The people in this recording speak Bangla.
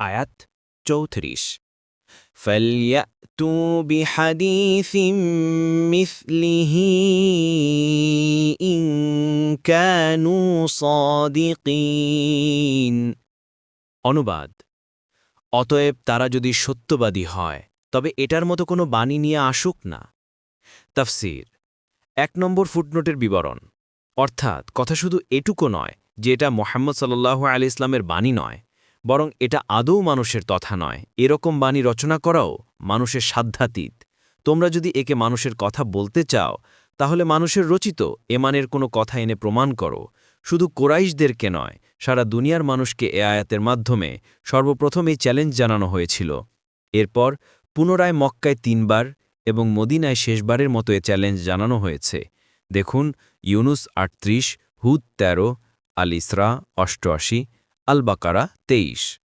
আয়াত চৌত্রিশ فليأتوا بحديث مثله إن كانوا صادقين অনুবাদ অতএব তারা যদি সত্যবাদী হয় তবে এটার মতো কোনো বাণী নিয়ে আসুক না তাফসির এক নম্বর ফুটনোটের বিবরণ অর্থাৎ কথা শুধু এটুকু নয় যে এটা মোহাম্মদ সাল্লাল্লাহু আলি ইসলামের বাণী নয় বরং এটা আদৌ মানুষের তথা নয়। এরকম বাণী রচনা করাও মানুষের সাধ্যাতীত। তোমরা যদি একে মানুষের কথা বলতে চাও, তাহলে মানুষের রচিত এমানের কোনো কথা এনে প্রমাণ করো। শুধু কোরাইশদেরকে নয়, সারা দুনিয়ার মানুষকে এ আয়াতের মাধ্যমে সর্বপ্রথম এই চ্যালেঞ্জ জানানো হয়েছিল। এরপর পুনরায় মক্কায় তিনবার এবং মদিনায় শেষবারের মতো এ চ্যালেঞ্জ জানানো হয়েছে। দেখুন, ইউনুস আটত্রিশ, হুদ তেরো আল ইসরা অষ্টআশি আল বাকারা তেইশ।